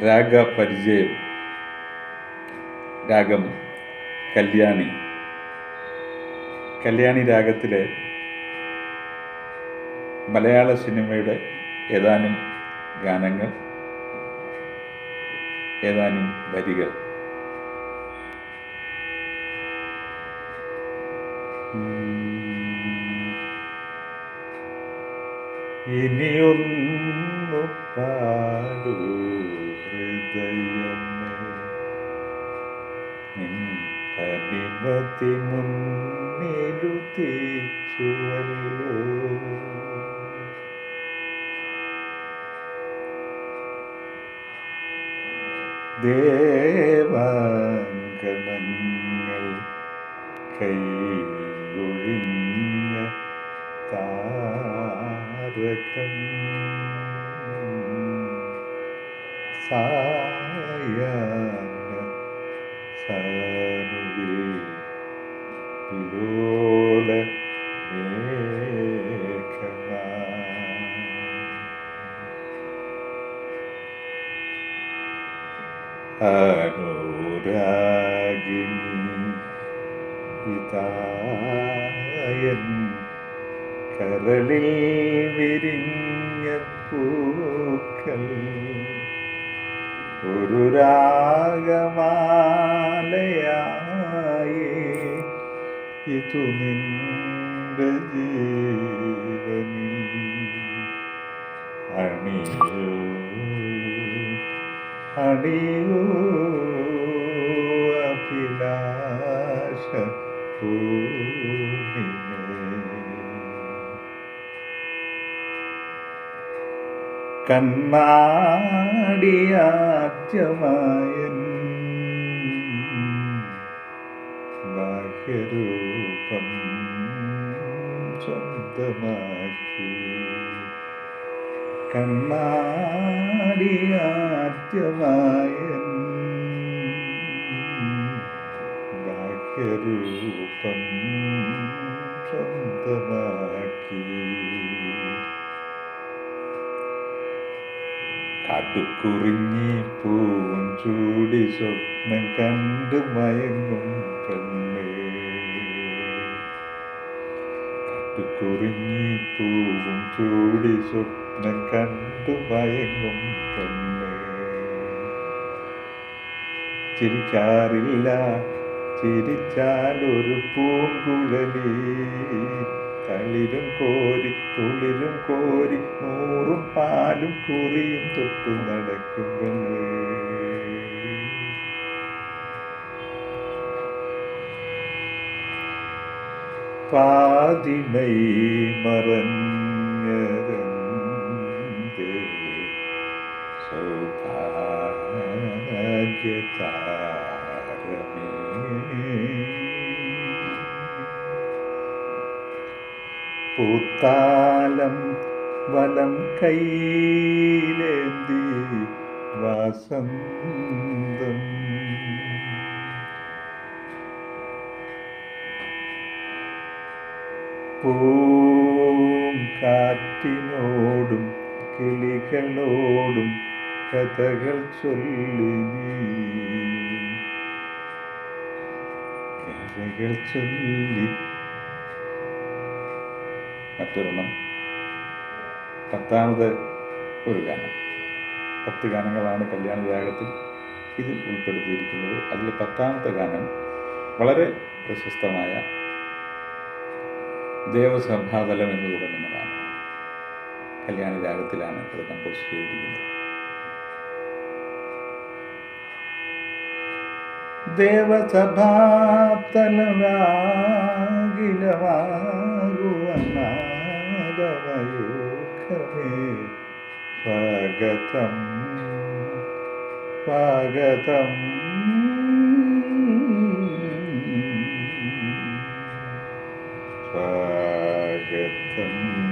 രാഗപരിചയം. രാഗം കല്യാണി. കല്യാണി രാഗത്തിലെ മലയാള സിനിമയുടെ ഏതാനും ഗാനങ്ങൾ ഏതാനും വരികൾ. ഇനിയൊന്നു പാടൂ ഹൃദയമേ. നിൻ തനിമതി മുന്നിലു തീച്ചുവല്ലോ ദേവാങ്കണങ്ങൾ കൈയൊഴിഞ്ഞ സായാഹ്ന സാനുവിൽ ലോല മേഘമാ അനുരാഗിണി ഇതായൻ കരളിൽ വിരിഞ്ഞ പൂക്കൾ ഒരു രാഗമാലയായി ഇതു നിന്റെ ജീവനിൽ അണിയൂ അണിയൂ അഭിലാഷ പൂർണിമേ കണ്ണാടിയാദ്യമായൻ ബാഹ്യരൂപം സ്വന്തമാക്കി. കണ്ണാടിയാദ്യമായൻ ബാഹ്യരൂപം സ്വന്തമാക്കി കാട്ടുകുറിഞ്ഞി പൂവും ചൂടി സ്വപ്നം കണ്ട് മയങ്ങും പെണ്ണ്. കാട്ടുകുറിഞ്ഞി പൂവും ചൂടി സ്വപ്നം കണ്ട് മയങ്ങും പെണ്ണ്. ചിരിക്കാറില്ല ചിരിച്ചാൽ ഒരു പൂങ്കുഴലി തളിരും കോരി തുളിരും കോരി നൂറും പാലും കുറിയും തൊട്ടു നടക്കും പാതിമൈ മറഞ്ഞതെന്തേ സൗഭാഗ്യതാരമേ. പൂത്താലം വലം കൈയിലേന്തി വാസന്തം. പൂം കാറ്റിനോടും കിളികളോടും കഥകൾ ചൊല്ലി കഥകൾ ചൊല്ലി മറ്റൊരെണ്ണം പത്താമത് ഒരു ഗാനം. പത്ത് ഗാനങ്ങളാണ് കല്യാണ രാഗത്തിൽ ഇതിൽ ഉൾപ്പെടുത്തിയിരിക്കുന്നത്. അതിൽ പത്താമത്തെ ഗാനം വളരെ പ്രശസ്തമായ ദേവസഭാതലം എന്ന് തുടങ്ങുന്ന ഗാനം കല്യാണ രാഗത്തിലാണ് അത് കമ്പോസ് ചെയ്തിരിക്കുന്നത്. ദേവസഭാതലമാകിലമാകുവനാദമയൂഖമേ സ്വാഗതം. സ്വാഗതം. സ്വാഗതം.